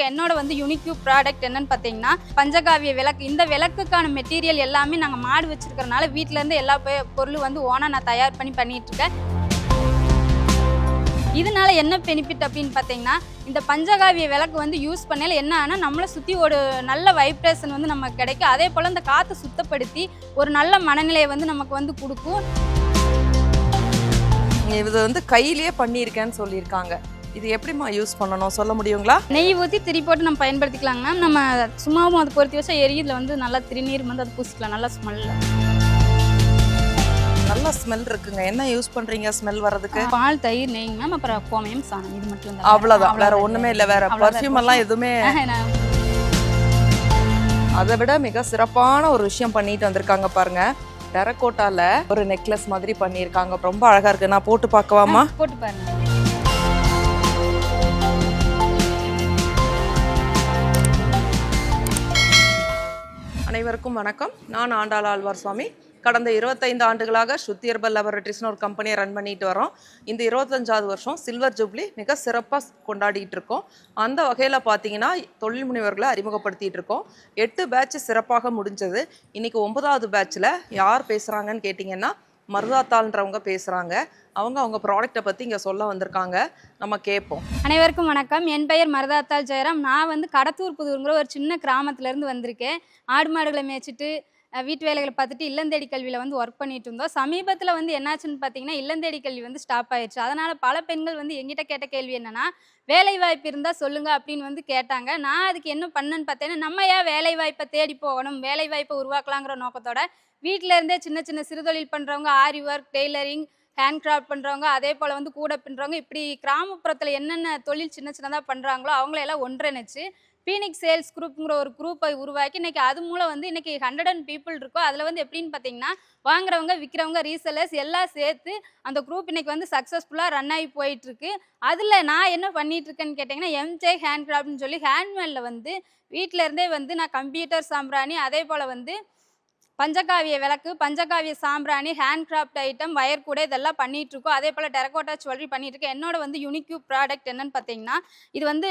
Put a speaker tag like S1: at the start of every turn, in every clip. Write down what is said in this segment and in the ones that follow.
S1: இருக்கேன் என்னோட வந்து யூனிக்யூ ப்ராடக்ட் என்னன்னு பார்த்தீங்கன்னா பஞ்சகாவிய விளக்கு. இந்த விளக்குக்கான மெட்டீரியல் எல்லாமே நாங்கள் மாடு வச்சிருக்கிறனால வீட்டிலேருந்து எல்லா பொருளும் வந்து ஓனாக நான் தயார் பண்ணி பண்ணிட்டு இருக்கேன் இதனால என்ன பெனிஃபிட் அப்படின்னு பார்த்தீங்கன்னா இந்த பஞ்சகாவிய விளக்கு வந்து யூஸ் பண்ணல என்ன ஆனால் நம்மளை சுற்றி ஒரு நல்ல வைப்ரேஷன் வந்து நமக்கு கிடைக்கும். அதே போல் இந்த காற்றை சுத்தப்படுத்தி ஒரு நல்ல மனநிலையை வந்து நமக்கு வந்து கொடுக்கும்.
S2: இது வந்து கையிலேயே பண்ணியிருக்கேன்னு சொல்லியிருக்காங்க. இது எப்படிம்மா யூஸ் பண்ணணும்? சொல்ல முடியுங்களா?
S1: நெய் ஊற்றி திரி போட்டு நம்ம பயன்படுத்திக்கலாங்க மேம் நம்ம சும்மாவும் அதை பொருத்தி வச்சா எரியுதுல வந்து நல்லா திருநீர் வந்து அதை பூசிக்கலாம். நல்லா ஸ்மெல்ல
S2: நல்ல ஸ்மெல் இருக்குங்க. என்ன யூஸ் பண்றீங்க ஸ்மெல் வர்றதுக்கு?
S1: பால் தயிர் நெய் மேம் அப்புறம் கோமயம் சாணம். இது மட்டும் தான்
S2: அவ்வளவுதான். வேற ஒண்ணுமே இல்ல. வேற. பர்ஃப்யூம் எல்லாம் எதுவுமே அதை விட மிக சிறப்பான ஒரு விஷயம் பண்ணிட்டு வந்திருக்காங்க பாருங்க. டெரகோட்டால ஒரு நெக்லஸ் மாதிரி பண்ணியிருக்காங்க. ரொம்ப அழகா இருக்கு. நான் போட்டு பார்க்கவாமா
S1: போட்டு பாருங்க.
S2: அனைவருக்கும் வணக்கம். நான் ஆண்டாள் ஆழ்வார் சுவாமி கடந்த இருபத்தைந்து ஆண்டுகளாக ஸ்ருதி லெபரட்டரிஸ்னு ஒரு கம்பெனியை ரன் பண்ணிட்டு வரோம். இந்த இருபத்தஞ்சாவது வருஷம் சில்வர் ஜூப்ளி மிக சிறப்பாக கொண்டாடிட்டு இருக்கோம். அந்த வகையில் பார்த்தீங்கன்னா தொழில் முனைவர்களை அறிமுகப்படுத்திட்டு இருக்கோம். எட்டு பேட்ச் சிறப்பாக முடிஞ்சது. இன்றைக்கி ஒன்பதாவது பேட்ச்சில் யார் பேசுகிறாங்கன்னு கேட்டிங்கன்னா மருதாத்தாள்ன்றவங்க பேசுகிறாங்க அவங்க அவங்க ப்ராடக்ட்டை பற்றி இங்கே சொல்ல வந்திருக்காங்க. நம்ம கேட்போம்
S1: அனைவருக்கும் வணக்கம். என் பெயர் மருதாத்தாள் ஜெயராம். நான் வந்து கடத்தூர் புதூருங்கிற ஒரு சின்ன கிராமத்துலேருந்து வந்திருக்கேன். ஆடு மாடுகளை மேய்ச்சிட்டு வீட்டு வேலைகளை பார்த்துட்டு இல்லந்தேடி கல்வியில் வந்து ஒர்க் பண்ணிட்டு இருந்தோம். சமீபத்தில் வந்து என்னாச்சுன்னு பார்த்தீங்கன்னா இல்லந்தேடி கல்வி வந்து ஸ்டாப் ஆயிடுச்சு. அதனால் பல பெண்கள் வந்து எங்கிட்ட கேட்ட கேள்வி என்னென்னா வேலை வாய்ப்பு இருந்தால் சொல்லுங்கள் அப்படின்னு வந்து கேட்டாங்க. நான் அதுக்கு என்ன பண்ணேன்னு பார்த்தேன்னா நம்ம ஏன் வேலை வாய்ப்பை தேடி போகணும் வேலை வாய்ப்பை உருவாக்கலாங்கிற நோக்கத்தோட வீட்டில இருந்தே சின்ன சின்ன சிறுதொழில் பண்ணுறவங்க aari work tailoring hand craft பண்ணுறவங்க அதே போல் வந்து கூட பின்னுறவங்க இப்படி கிராமப்புறத்தில் என்னென்ன தொழில் சின்ன சின்னதாக பண்ணுறாங்களோ அவங்களையெல்லாம் ஒன்றிணைச்சு பீனிக் சேல்ஸ் குரூப்புங்கிற ஒரு குரூப்பை உருவாக்கி இன்னைக்கு அது மூலம் வந்து இன்னைக்கு ஹண்ட்ரட் அண்ட் பீப்புள் இருக்கோ அதில் வந்து எப்படின்னு பார்த்தீங்கன்னா வாங்குறவங்க விற்கிறவங்க ரீசெல்லர்ஸ் எல்லாம் சேர்த்து அந்த குரூப் இன்னைக்கு வந்து சக்ஸஸ்ஃபுல்லாக ரன் ஆகி போயிட்டுருக்கு. அதில் நான் என்ன பண்ணிகிட்ருக்கேன்னு கேட்டிங்கன்னா எம்ஜே ஹேண்ட் கிராஃப்ட்னு சொல்லி ஹேண்ட்மேடில் வந்து வீட்டிலேருந்தே வந்து நான் கம்ப்யூட்டர் சாம்பிராணி அதே போல் வந்து பஞ்சகாவிய விளக்கு பஞ்சகாவிய சாம்பிராணி ஹேண்ட் கிராஃப்ட் ஐட்டம் வயர் கூட இதெல்லாம் பண்ணிட்டு இருக்கோம் அதே போல் டெரகோட்டா ஜுவல்லரி பண்ணிட்டு இருக்கேன் என்னோட வந்து யூனிக்யூ ப்ராடக்ட் என்னன்னு பார்த்தீங்கன்னா இது வந்து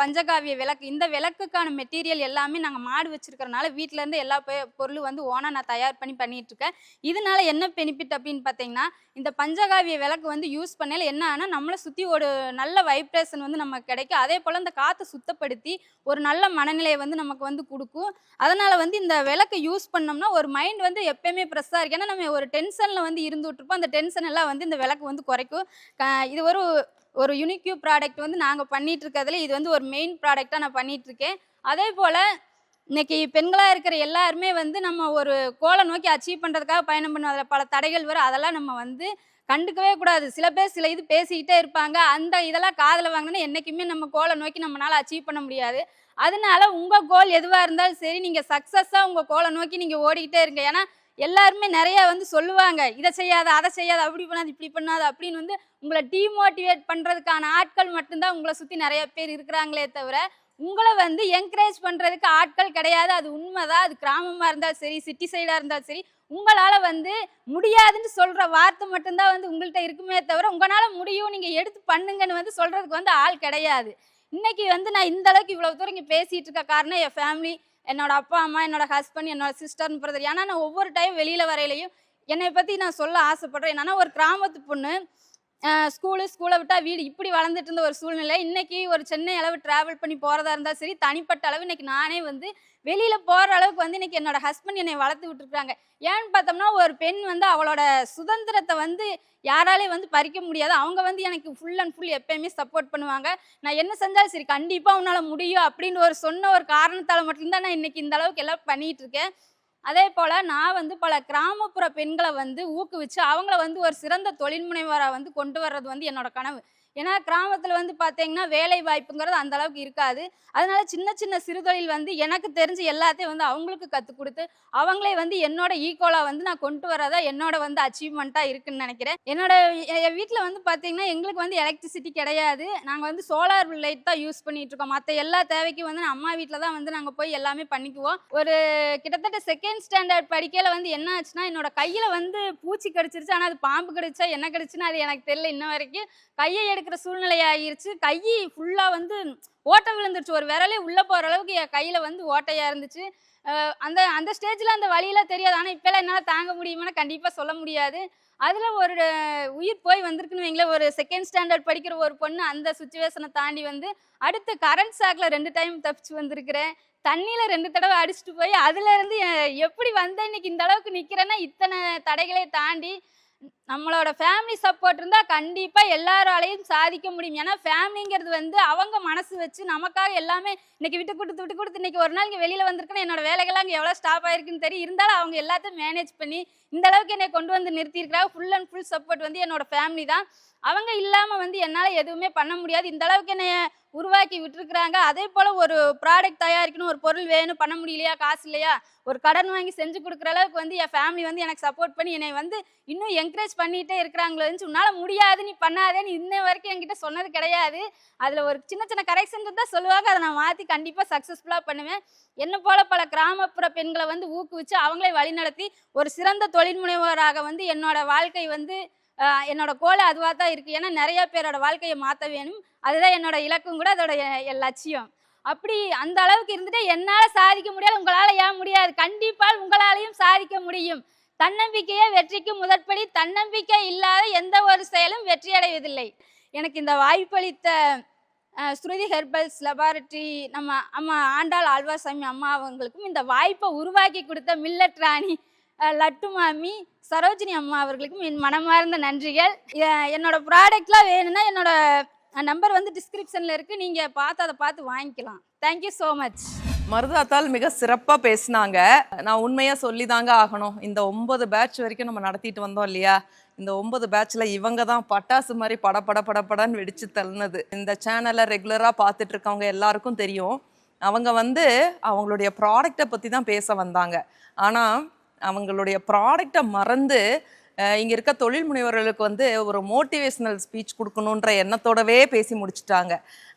S1: பஞ்சகாவிய விளக்கு. இந்த விளக்குக்கான மெட்டீரியல் எல்லாமே நாங்கள் மாடு வச்சிருக்கிறனால வீட்ல இருந்து எல்லா பொருளும் வந்து ஓனாக நான் தயார் பண்ணி பண்ணிட்டு இருக்கேன் இதனால என்ன பெனிஃபிட் அப்படின்னு பார்த்தீங்கன்னா இந்த பஞ்சகாவிய விளக்கு வந்து யூஸ் பண்ணல என்ன ஆனால் நம்மளை சுற்றி ஒரு நல்ல வைப்ரேஷன் வந்து நமக்கு கிடைக்கும். அதே போல் இந்த காற்றை சுத்தப்படுத்தி ஒரு நல்ல மனநிலையை வந்து நமக்கு வந்து கொடுக்கும். அதனால வந்து இந்த விளக்கு யூஸ் பண்ணோம்னா ஒரு மைண்ட் வந்து எப்பயுமே ப்ரெஸ்ஸாக இருக்கு. ஏன்னா நம்ம ஒரு டென்ஷனில் வந்து இருந்துகிட்ருப்போம் அந்த டென்ஷன் எல்லாம் வந்து இந்த விளக்கு வந்து குறைக்கும். க- இது ஒரு ஒரு யூனிக்யூ ப்ராடக்ட் வந்து நாங்கள் பண்ணிகிட்ருக்கறதுல இருக்கிறதுல இது வந்து ஒரு மெயின் ப்ராடக்டாக நான் பண்ணிகிட்ருக்கேன் அதே போல் இன்னைக்கு பெண்களாக இருக்கிற எல்லாருமே வந்து நம்ம ஒரு கோலை நோக்கி அச்சீவ் பண்ணுறதுக்காக பயணம் பண்ணுவோம். அதில் பல தடைகள் வரும். அதெல்லாம் நம்ம வந்து கண்டுக்கவே கூடாது. சில பேர் சில இது பேசிக்கிட்டே இருப்பாங்க. அந்த இதெல்லாம் காதில் வாங்கினா என்றைக்குமே நம்ம கோலை நோக்கி நம்மளால் அச்சீவ் பண்ண முடியாது. அதனால உங்கள் கோல் எதுவாக இருந்தாலும் சரி நீங்கள் சக்ஸஸாக உங்கள் கோலை நோக்கி நீங்கள் ஓடிக்கிட்டே இருங்க. ஏன்னா எல்லாருமே நிறைய வந்து சொல்லுவாங்க இதை செய்யாத அதை செய்யாத அப்படி பண்ணாது இப்படி பண்ணாது அப்படின்னு வந்து உங்களை டீமோட்டிவேட் பண்ணுறதுக்கான ஆட்கள் மட்டும்தான் உங்களை சுற்றி நிறைய பேர் இருக்கிறாங்களே தவிர உங்களை வந்து என்கரேஜ் பண்ணுறதுக்கு ஆட்கள் கிடையாது. அது உண்மைதான். அது கிராமமாக இருந்தாலும் சரி சிட்டி சைடாக இருந்தாலும் சரி உங்களால் வந்து முடியாதுன்னு சொல்கிற வார்த்தை மட்டும்தான் வந்து உங்கள்கிட்ட இருக்குமே தவிர உங்களால் முடியும். நீங்கள் எடுத்து பண்ணுங்கன்னு வந்து சொல்கிறதுக்கு வந்து ஆள் கிடையாது. இன்னைக்கு வந்து நான் இந்த அளவுக்கு இவ்வளோ தூரம் இங்கே பேசிட்டு இருக்க காரணம் என் ஃபேமிலி என்னோட அப்பா அம்மா என்னோட ஹஸ்பண்ட் என்னோட சிஸ்டர்னு பிரதர் ஏன்னா நான் ஒவ்வொரு டைம் வெளியில் வரையிலையும் என்னை பற்றி நான் சொல்ல ஆசைப்படுறேன். என்னன்னா ஒரு கிராமத்து பொண்ணு ஸ்கூலு ஸ்கூலை விட்டால் வீடு இப்படி வளர்ந்துட்டு இருந்த ஒரு சூழ்நிலை. இன்னைக்கு ஒரு சென்னை அளவு டிராவல் பண்ணி போகிறதா இருந்தால் சரி தனிப்பட்ட அளவு இன்னைக்கு நானே வந்து வெளியில் போகிற அளவுக்கு வந்து இன்னைக்கு என்னோட ஹஸ்பண்ட் என்னை வளர்த்து விட்டுருக்காங்க ஏன்னு பார்த்தோம்னா ஒரு பெண் வந்து அவளோட சுதந்திரத்தை வந்து யாராலையும் வந்து பறிக்க முடியாது. அவங்க வந்து எனக்கு ஃபுல் அண்ட் ஃபுல் எப்பயுமே சப்போர்ட் பண்ணுவாங்க. நான் என்ன செஞ்சாலும் சரி கண்டிப்பாக உன்னால் முடியும் அப்படின்னு ஒரு சொன்ன ஒரு காரணத்தால் மட்டும்தான் நான் இன்னைக்கு இந்த அளவுக்கு எல்லாம் பண்ணிட்டு இருக்கேன். அதே போல் நான் வந்து பல கிராமப்புற பெண்களை வந்து ஊக்குவிச்சு அவங்கள வந்து ஒரு சிறந்த தொழில் முனைவராக வந்து கொண்டு வர்றது வந்து என்னோட கனவு. ஏன்னா கிராமத்தில் வந்து பார்த்தீங்கன்னா வேலை வாய்ப்புங்கிறது அந்த அளவுக்கு இருக்காது. அதனால சின்ன சின்ன சிறுதொழில் வந்து எனக்கு தெரிஞ்சு எல்லாத்தையும் வந்து அவங்களுக்கு கற்றுக் கொடுத்து அவங்களே வந்து என்னோட ஈக்குவலாக வந்து நான் கொண்டு வரதா என்னோட வந்து அச்சீவ்மெண்ட்டாக இருக்குன்னு நினைக்கிறேன். என்னோட என் வீட்டில் வந்து பார்த்தீங்கன்னா எங்களுக்கு வந்து எலக்ட்ரிசிட்டி கிடையாது. நாங்கள் வந்து சோலார் லைட் தான் யூஸ் பண்ணிட்டு இருக்கோம். மற்ற எல்லா தேவைக்கும் வந்து நான் அம்மா வீட்டில் தான் வந்து நாங்கள் போய் எல்லாமே பண்ணிக்குவோம். ஒரு கிட்டத்தட்ட செகண்ட் ஸ்டாண்டர்ட் படிக்கையில் வந்து என்ன ஆச்சுன்னா என்னோட கையில் வந்து பூச்சி கடிச்சிருச்சு. ஆனால் அது பாம்பு கடிச்சா என்ன கடிச்சுன்னு அது எனக்கு தெரியல இன்ன வரைக்கும். கையை எடுக்கிற சூழ்நிலை ஆகிருச்சு கை ஃபுல்லாக வந்து ஓட்டை விழுந்துருச்சு ஒரு விரலே உள்ளே போகிற அளவுக்கு என் கையில் வந்து ஓட்டையாக இருந்துச்சு அந்த அந்த ஸ்டேஜில் அந்த வழியெல்லாம் தெரியாது ஆனால் இப்போலாம் என்னால் தாங்க முடியுமான்னு கண்டிப்பாக சொல்ல முடியாது அதில் ஒரு உயிர் போய் வந்திருக்குன்னு வைங்களேன் ஒரு செகண்ட் ஸ்டாண்டர்ட் படிக்கிற ஒரு பொண்ணு அந்த சுச்சுவேஷனை தாண்டி வந்து அடுத்து கரண்ட் ஷாக்கில் ரெண்டு டைம் தப்பிச்சு வந்திருக்கிறேன் தண்ணியில் ரெண்டு தடவை அடிச்சுட்டு போய் அதுலேருந்து எப்படி வந்தேன் இன்னைக்கு இந்த அளவுக்கு நிற்கிறேன்னா இத்தனை தடைகளை தாண்டி நம்மளோட ஃபேமிலி சப்போர்ட் இருந்தால் கண்டிப்பாக எல்லாராலையும் சாதிக்க முடியும். ஏன்னா ஃபேமிலிங்கிறது வந்து அவங்க மனசு வச்சு நமக்காக எல்லாமே இன்னைக்கு விட்டு கொடுத்து விட்டு கொடுத்து இன்னைக்கு ஒரு நாள் இங்கே வெளியில் வந்திருக்கேன்னு என்னோட வேலைகள்லாம் அங்கே எவ்வளோ ஸ்டாப் ஆயிருக்குன்னு தெரியும் இருந்தாலும் அவங்க எல்லாத்தையும் மேனேஜ் பண்ணி இந்த அளவுக்கு என்னை கொண்டு வந்து நிறுத்தியிருக்கிறாங்க. ஃபுல் அண்ட் ஃபுல் சப்போர்ட் வந்து என்னோட ஃபேமிலி தான். அவங்க இல்லாமல் வந்து என்னால் எதுவுமே பண்ண முடியாது. இந்த அளவுக்கு என்னை உருவாக்கி விட்டுருக்குறாங்க. அதே போல் ஒரு ப்ராடக்ட் தயாரிக்கணும் ஒரு பொருள் வேணும் பண்ண முடியலையா காசு இல்லையா ஒரு கடன் வாங்கி செஞ்சு கொடுக்குற அளவுக்கு வந்து என் ஃபேமிலி வந்து எனக்கு சப்போர்ட் பண்ணி என்னை வந்து இன்னும் என்கரேஜ் பண்ணிகிட்டே இருக்கிறாங்களோ இருந்துச்சு உன்னால் முடியாது நீ பண்ணாதேன்னு இன்ன வரைக்கும் என்கிட்ட சொன்னது கிடையாது. அதில் ஒரு சின்ன சின்ன கரெக்ஷன் தான் சொல்லுவாங்க. அதை நான் மாற்றி கண்டிப்பாக சக்ஸஸ்ஃபுல்லாக பண்ணுவேன். என்ன போல பல கிராமப்புற பெண்களை வந்து ஊக்குவிச்சு அவங்களே வழிநடத்தி ஒரு சிறந்த தொழில் முனைவோராக வந்து என்னோட வாழ்க்கை வந்து என்னோட கோலை அதுவாக தான் இருக்குது ஏன்னா நிறைய பேரோட வாழ்க்கையை மாற்ற வேணும். அதுதான் என்னோட இலக்கும் கூட அதோட லட்சியம். அப்படி அந்த அளவுக்கு இருந்துட்டு என்னால் சாதிக்க முடியாது உங்களால் ஏன் முடியாது? கண்டிப்பாக உங்களாலையும் சாதிக்க முடியும். தன்னம்பிக்கையே வெற்றிக்கு முதற்படி. தன்னம்பிக்கை இல்லாத எந்த ஒரு செயலும் வெற்றியடைவதில்லை எனக்கு இந்த வாய்ப்பளித்த ஸ்ருதி ஹெர்பல்ஸ் லெபார்டரி நம்ம அம்மா ஆண்டாள் ஆழ்வாசாமி அம்மா அவங்களுக்கும் இந்த வாய்ப்பை உருவாக்கி கொடுத்த மில்லட் ராணி லட்டு மாமி சரோஜினி அம்மா அவர்களுக்கும் என் மனமார்ந்த நன்றிகள். என்னோட ப்ராடக்ட்லாம் வேணும்னா என்னோட நம்பர் வந்து டிஸ்கிரிப்ஷனில் இருக்குது நீங்கள் பார்த்து அதை பார்த்து வாங்கிக்கலாம். தேங்க்யூ ஸோ மச்
S2: மருதாத்தால் மிக சிறப்பாக பேசினாங்க. நான் உண்மையாக சொல்லி தாங்க ஆகணும். இந்த ஒன்பது பேட்ச் வரைக்கும் நம்ம நடத்திட்டு வந்தோம் இல்லையா? இந்த ஒன்பது பேட்ச்சில் இவங்க தான் பட்டாசு மாதிரி பட பட பட படன்னு வெடிச்சு தள்ளினது. இந்த சேனலை ரெகுலராக பார்த்துட்டு இருக்கவங்க எல்லாருக்கும் தெரியும். அவங்க வந்து அவங்களுடைய ப்ராடக்டை பற்றி தான் பேச வந்தாங்க. ஆனால் அவங்களுடைய ப்ராடக்டை மறந்து இங்கே இருக்க தொழில் முனைவர்களுக்கு வந்து ஒரு மோட்டிவேஷ்னல் ஸ்பீச் கொடுக்கணுன்ற எண்ணத்தோடவே பேசி முடிச்சிட்டாங்க.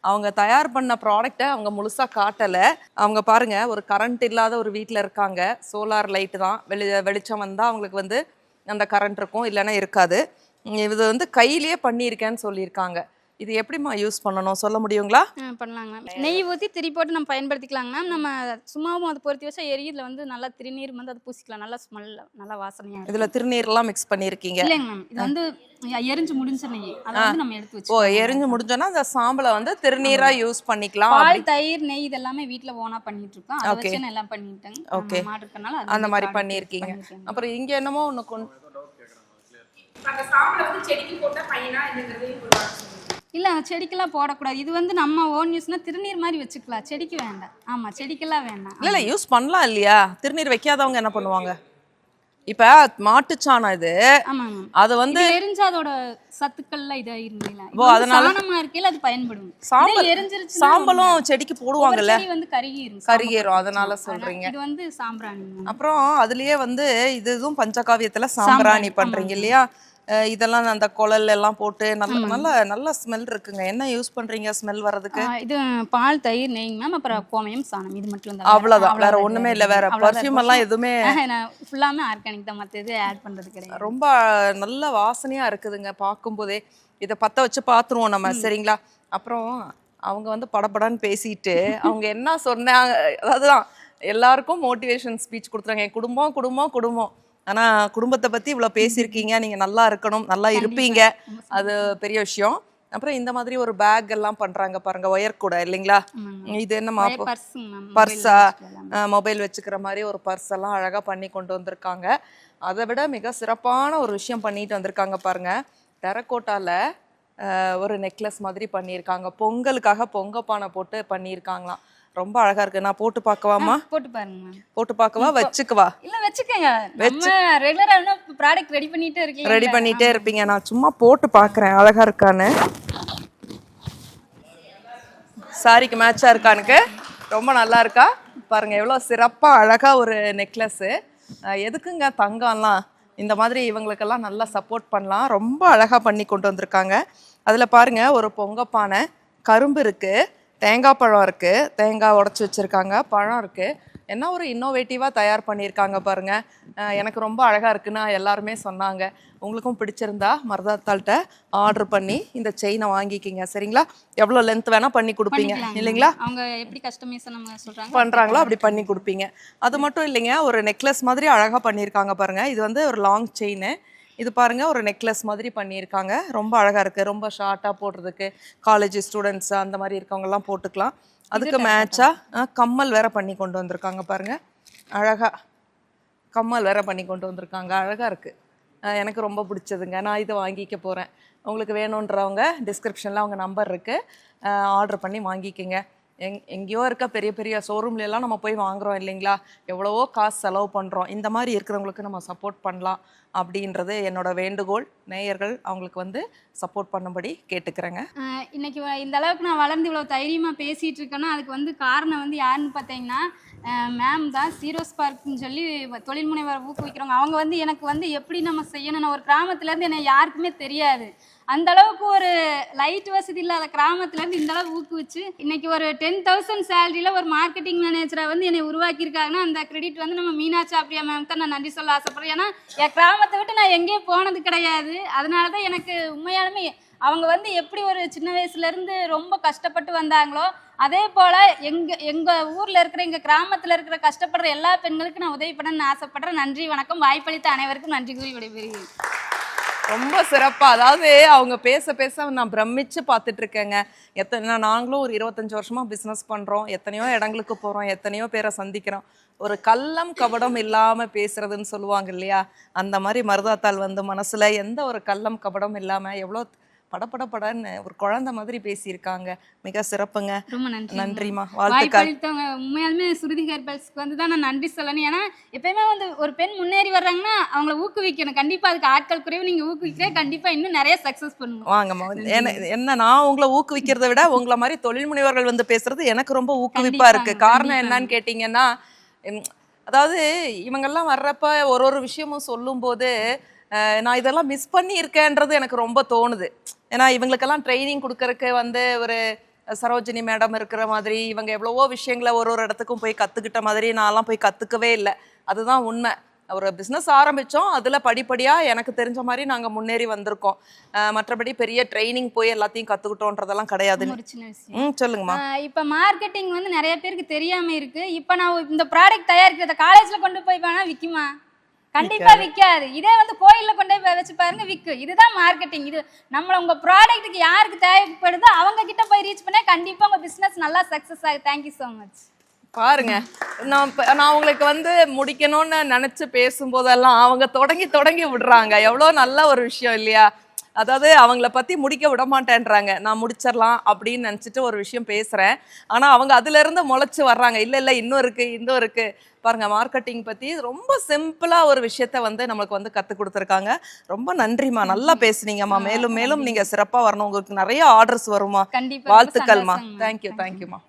S2: அவங்க தயார் பண்ண ப்ராடக்டை அவங்க முழுசாக காட்டலை. அவங்க பாருங்கள் ஒரு கரண்ட் இல்லாத ஒரு வீட்டில் இருக்காங்க. சோலார் லைட்டு தான். வெளி வெளிச்சம் வந்தால் அவங்களுக்கு வந்து அந்த கரண்ட் இருக்கும் இல்லைன்னா இருக்காது. இது வந்து கையிலேயே பண்ணியிருக்கேன்னு சொல்லியிருக்காங்க. இது எப்படிம்மா யூஸ் பண்ணணும்? சொல்ல முடியுங்களா?
S1: பண்ணலாங்க மேம். நெய் ஊற்றி திரி போட்டு நம்ம பயன்படுத்திக்கலாங்க மேம். நம்ம சும்மாவும் அதை பொருத்தி வச்சா எரியுதுல வந்து நல்லா திருநீர் வந்து அதை பூசிக்கலாம். நல்லா ஸ்மெல் நல்லா வாசனையாக
S2: இதுல திருநீர்லாம் மிக்ஸ் பண்ணியிருக்கீங்க.
S1: இல்லைங்க மேம். இது வந்து எரிஞ்சு முடிஞ்ச நெய். அதை வந்து நம்ம எடுத்து
S2: ஓ
S1: வச்சு
S2: எரிஞ்சு முடிஞ்சோன்னா அந்த சாம்பலை வந்து திருநீரா யூஸ் பண்ணிக்கலாம்
S1: பால் தயிர் நெய் இது எல்லாமே வீட்டில் ஓனா பண்ணிட்டு இருக்கோம் அதை. வச்சு நான் எல்லாம் பண்ணிட்டேங்க. நம்ம மாடு இருக்கனால
S2: அந்த மாதிரி பண்ணியிருக்கீங்க.
S1: பண்ணிருக்கேங்க.
S2: அப்புறம் இங்க என்னமோ ஒன்று கொண்டு
S3: அந்த சாம்பலை வந்து செடிக்கு போட்டா பையனா என்னங்கிறதையும் ஒரு.
S1: இல்ல அந்த செடிக்கெல்லாம் போடக்கூடாது. இது வந்து நம்ம ஓன் யூஸ்னா திருநீர் மாதிரி வச்சுக்கலாம். செடிக்கு வேண்டாம். ஆமா செடிக்கெல்லாம் வேண்டாம்.
S2: இல்ல இல்ல யூஸ் பண்ணலாம் இல்லையா? திருநீர் வைக்காதவங்க என்ன பண்ணுவாங்க? இப்ப மாட்டுச்சாணம் இது. அது வந்து
S1: இது எரிஞ்சு அதோட சத்துக்கள்லாம் இதாயிருந்தீங்களா
S2: ஓ, அதனால-
S1: சாணமா இருக்கையில அது பயன்படும்.
S2: சாம்பல்
S1: இதே எரிஞ்சிருச்சுன்னா
S2: சாம்பலும் செடிக்கு போடுவாங்கல்ல?
S1: வந்து கருகிரும்
S2: கருகிரும், அதனால சொல்றீங்க.
S1: இது வந்து சாம்பிராணி.
S2: அப்புறம் அதுலயே வந்து இது இதுவும் பஞ்சகாவியத்துல சாம்பிராணி. பண்றீங்க. இல்லையா? இதெல்லாம் அந்த குழல் எல்லாம் போட்டு நல்ல நல்ல நல்ல ஸ்மெல் இருக்குங்க. என்ன யூஸ் பண்றீங்க ஸ்மெல் வர்றதுக்கு?
S1: இது பால் தயிர் நெய் மேம் அப்புறம் கோமயம் சாணம். இது மட்டும் தான்
S2: அவ்வளவுதான். வேற ஒண்ணுமே இல்ல வேற பர்ஃப்யூம் எல்லாம் எதுவுமே
S1: ஃபுல்லாமே ஆர்கானிக் தான் மற்ற இது ஆட் பண்றது கிடையாது.
S2: ரொம்ப நல்ல வாசனையா இருக்குதுங்க பார்க்கும்போதே. இதை பத்த வச்சு பார்த்துருவோம் நம்ம சரிங்களா? அப்புறம் அவங்க வந்து படபடன்னு பேசிட்டு அவங்க என்ன சொன்னாங்க அதுதான் எல்லாருக்கும் மோட்டிவேஷன் ஸ்பீச் கொடுத்துறாங்க. என் குடும்பம் குடும்பம் குடும்பம். ஆனா குடும்பத்தை பத்தி இவ்வளவு பேசியிருக்கீங்க. நீங்க நல்லா இருக்கணும் நல்லா இருப்பீங்க. அது பெரிய விஷயம். அப்புறம் இந்த மாதிரி ஒரு பேக் எல்லாம் பண்றாங்க பாருங்க ஒயர் கூட இல்லைங்களா? இது என்னமா பர்ஸா மொபைல் வச்சுக்கிற மாதிரி ஒரு பர்ஸ் எல்லாம் அழகாக பண்ணி கொண்டு வந்திருக்காங்க. அதை விட மிக சிறப்பான ஒரு விஷயம் பண்ணிட்டு வந்திருக்காங்க பாருங்க. டெரக்கோட்டால ஒரு நெக்லஸ் மாதிரி பண்ணியிருக்காங்க. பொங்கலுக்காக பொங்க பானை போட்டு பண்ணியிருக்காங்களாம். ரொம்ப அழகா இருக்கு. நான் போட்டு பார்க்கவாமா
S1: போட்டு பாருங்க
S2: போட்டு பார்க்கவா? வச்சுக்கவா
S1: இல்ல வச்சுக்கோங்க. நம்ம ரெகுலரா இன்னும் ப்ராடக்ட் ரெடி பண்ணிட்டே இருக்கீங்க.
S2: ரெடி பண்ணிட்டே இருப்பீங்க. நான் சும்மா போட்டு பார்க்குறேன். அழகா இருக்கான்னு. சாரிக்கு மேட்சா இருக்கானுக்கு. ரொம்ப நல்லா இருக்கா? பாருங்க எவ்வளோ சிறப்பாக அழகா ஒரு நெக்லஸ்ஸு எதுக்குங்க தங்கம்லாம்? இந்த மாதிரி இவங்களுக்கெல்லாம் நல்லா சப்போர்ட் பண்ணலாம். ரொம்ப அழகா பண்ணி கொண்டு வந்திருக்காங்க. அதில் பாருங்க ஒரு பொங்கப்பானை கரும்பு இருக்கு. தேங்காய் பழம் இருக்கு. தேங்காய் உடச்சி வச்சிருக்காங்க. பழம் இருக்கு. என்ன ஒரு இன்னோவேட்டிவாக தயார் பண்ணியிருக்காங்க பாருங்க. அஹ் எனக்கு ரொம்ப அழகா இருக்குன்னு எல்லாருமே சொன்னாங்க. உங்களுக்கும் பிடிச்சிருந்தா மருதாத்தாள்கிட்ட ஆர்டர் பண்ணி இந்த செயினை வாங்கிக்கிங்க. சரிங்களா? எவ்வளோ லென்த் வேணா பண்ணி கொடுப்பீங்க. இல்லைங்களா?
S1: அவங்க எப்படி கஸ்டமைஸ் நம்ம
S2: பண்றாங்களோ அப்படி பண்ணி கொடுப்பீங்க. அது மட்டும் இல்லைங்க. ஒரு நெக்லஸ் மாதிரி அழகா பண்ணியிருக்காங்க பாருங்க. இது வந்து ஒரு லாங் செயின் இது பாருங்க ஒரு நெக்லஸ் மாதிரி பண்ணியிருக்காங்க. ரொம்ப அழகா இருக்கு. ரொம்ப ஷார்ட்டாக போடுறதுக்கு காலேஜ் ஸ்டூடெண்ட்ஸ் அந்த மாதிரி இருக்கவங்கலாம் போட்டுக்கலாம். அதுக்கு மேட்சா கம்மல் வேற பண்ணி கொண்டு வந்திருக்காங்க பாருங்க. அழகா கம்மல் வேற பண்ணி கொண்டு வந்திருக்காங்க. அழகா இருக்கு. அஹ் எனக்கு ரொம்ப பிடிச்சதுங்க. நான் இதை வாங்கிக்க போறேன். உங்களுக்கு வேணுன்றவங்க டிஸ்கிரிப்ஷனில் அவங்க நம்பர் இருக்கு. ஆர்டர் பண்ணி வாங்கிக்கோங்க. எங் எங்கேயோ இருக்க பெரிய பெரிய ஷோரூம்ல எல்லாம் நம்ம போய் வாங்குறோம் இல்லைங்களா? எவ்வளவோ காசு செலவு பண்ணுறோம் இந்த மாதிரி இருக்கிறவங்களுக்கு நம்ம சப்போர்ட் பண்ணலாம் அப்படின்றது என்னோட வேண்டுகோள். நேயர்கள் அவங்களுக்கு வந்து சப்போர்ட் பண்ணும்படி கேட்டுக்கிறேங்க.
S1: இன்னைக்கு வ- இந்த அளவுக்கு நான் வளர்ந்து இவ்வளோ தைரியமாக பேசிகிட்டு இருக்கேன்னா அதுக்கு வந்து காரணம் வந்து யாருன்னு பார்த்தீங்கன்னா மேம் தான் ஜீரோ ஸ்பார்க்னு சொல்லி தொழில் முனைவர் ஊக்குவிக்கிறவங்க. அவங்க வந்து எனக்கு வந்து எப்படி நம்ம செய்யணும் நான் ஒரு கிராமத்துலேருந்து என்னை யாருக்குமே தெரியாது. அந்த அளவுக்கு ஒரு லைட் வசதி இல்லாத கிராமத்துலேருந்து இந்த அளவு ஊக்குவிச்சு இன்னைக்கு ஒரு டென் தௌசண்ட் சேலரியில் ஒரு மார்க்கெட்டிங் மேனேஜரை வந்து என்னை உருவாக்கியிருக்காங்கன்னா அந்த கிரெடிட் வந்து நம்ம மீனாட்சி அப்படியா மேம் தான் நான் நன்றி சொல்ல ஆசைப்படுறேன். ஏன்னா என் கிராமத்தை விட்டு நான் எங்கேயும் போனது கிடையாது. அதனால தான் எனக்கு உண்மையாலுமே அவங்க வந்து எப்படி ஒரு சின்ன வயசுல இருந்து ரொம்ப கஷ்டப்பட்டு வந்தாங்களோ அதே போல எங்க எங்க ஊர்ல இருக்கிற எங்க கிராமத்துல இருக்கிற கஷ்டப்படுற எல்லா பெண்களுக்கும் நான் உதவி பண்ணணும்னு ஆசைப்படுறேன். நன்றி வணக்கம். வாய்ப்பளித்த அனைவருக்கும் நன்றி கூறி விடைபெறுகிறேன்.
S2: ரொம்ப சிறப்பாக அதாவது அவங்க பேச பேச நான் பிரமிச்சு பார்த்துட்டு இருக்கேங்க எத்தனை நாங்களும் ஒரு இருபத்தஞ்சு வருஷமாக பிஸ்னஸ் பண்ணுறோம் எத்தனையோ இடங்களுக்கு போகிறோம் எத்தனையோ பேரை சந்திக்கிறோம். ஒரு கள்ளம் கபடம் இல்லாமல் பேசுறதுன்னு சொல்லுவாங்க இல்லையா? அந்த மாதிரி மருதாத்தாள் வந்து மனசில் எந்த ஒரு கள்ளம் கபடம் இல்லாமல் எவ்வளோ படபடபடன்னு ஒரு குழந்தை மாதிரி பேசியிருக்காங்க. மிக சிறப்புங்க.
S1: ரொம்ப நன்றி
S2: நன்றிம்மா. வாழ்த்துக்கள்.
S1: உண்மையாலுமே சுருதி ஹெர்பல்ஸ்க்கு வந்து தான் நான் நன்றி சொல்லணும். ஏன்னா எப்பயுமே வந்து ஒரு பெண் முன்னேறி வர்றாங்கன்னா அவங்கள ஊக்குவிக்கணும். கண்டிப்பா அதுக்கு ஆட்கள் குறைவு நீங்க ஊக்குவிக்கிறே கண்டிப்பா இன்னும் நிறைய சக்சஸ் பண்ணுவோம்
S2: வாங்கம்மா. என்ன என்ன நான் உங்களை ஊக்குவிக்கிறத விட உங்களை மாதிரி தொழில் முனைவர்கள் வந்து பேசுறது எனக்கு ரொம்ப ஊக்குவிப்பா இருக்கு.
S1: கண்டிப்பாங்க,
S2: காரணம். என்னன்னு கேட்டிங்கன்னா அதாவது இவங்கெல்லாம் வர்றப்ப ஒரு ஒரு விஷயமும் சொல்லும்போது நான் இதெல்லாம் மிஸ் பண்ணி இருக்கேன்றது எனக்கு ரொம்ப தோணுது. ஏன்னா இவங்களுக்கெல்லாம் ட்ரைனிங் கொடுக்கறக்கு வந்து ஒரு சரோஜினி மேடம் இருக்கிற மாதிரி இவங்க எவ்வளவோ விஷயங்களை ஒரு ஒரு இடத்துக்கும் போய் கற்றுக்கிட்ட மாதிரி நான்லாம் போய் கற்றுக்கவே இல்லை. அதுதான் உண்மை. ஒரு பிஸ்னஸ் ஆரம்பித்தோம் அதில் படிப்படியாக எனக்கு தெரிஞ்ச மாதிரி நாங்கள் முன்னேறி வந்திருக்கோம். மற்றபடி பெரிய ட்ரைனிங் போய் எல்லாத்தையும் கற்றுக்கிட்டோன்றதெல்லாம்
S1: விஷயம்.
S2: ம் சொல்லுங்கம்மா.
S1: இப்ப மார்க்கெட்டிங் வந்து நிறைய பேருக்கு தெரியாம இருக்கு. இப்ப நான் இந்த ப்ராடக்ட் தயாரிக்கிறத காலேஜ்ல கொண்டு போய் வேணா விக்குமா? கண்டிப்பா விக்காது. இதே வந்து கோயில்ல கொண்டு போய் வச்சு பாருங்க விக்கு. இதுதான் மார்க்கெட்டிங் இது நம்மள உங்க ப்ராடக்ட்டுக்கு யாருக்கு தேவைப்படுதோ அவங்க கிட்ட போய் ரீச் பண்ணா கண்டிப்பா உங்க பிசினஸ் நல்லா சக்சஸ் ஆகும். தேங்க்யூ ஸோ மச்
S2: பாருங்க நான் நான் உங்களுக்கு வந்து முடிக்கணும்னு நினைச்சு பேசும்போதெல்லாம் அவங்க தொடங்கி தொடங்கி விடுறாங்க. எவ்வளோ நல்ல ஒரு விஷயம் இல்லையா? அதாவது அவங்கள பத்தி முடிக்க விட மாட்டேன்றாங்க நான் முடிச்சிடலாம் அப்படின்னு நினச்சிட்டு ஒரு விஷயம் பேசுறேன். ஆனா அவங்க அதுல இருந்து முளைச்சு வர்றாங்க. இல்ல இல்ல இன்னும் இருக்கு இன்னும் இருக்கு. பாருங்க மார்க்கெட்டிங் பத்தி ரொம்ப சிம்பிளா ஒரு விஷயத்த வந்து நமக்கு வந்து கத்து கொடுத்துருக்காங்க. ரொம்ப நன்றிம்மா. நல்லா பேசுனீங்கம்மா. மேலும் மேலும் நீங்க சிறப்பா வரணும். உங்களுக்கு நிறைய ஆர்டர்ஸ் வருமா வாழ்த்துக்கள்மா. தேங்க்யூ தேங்க்யூம்மா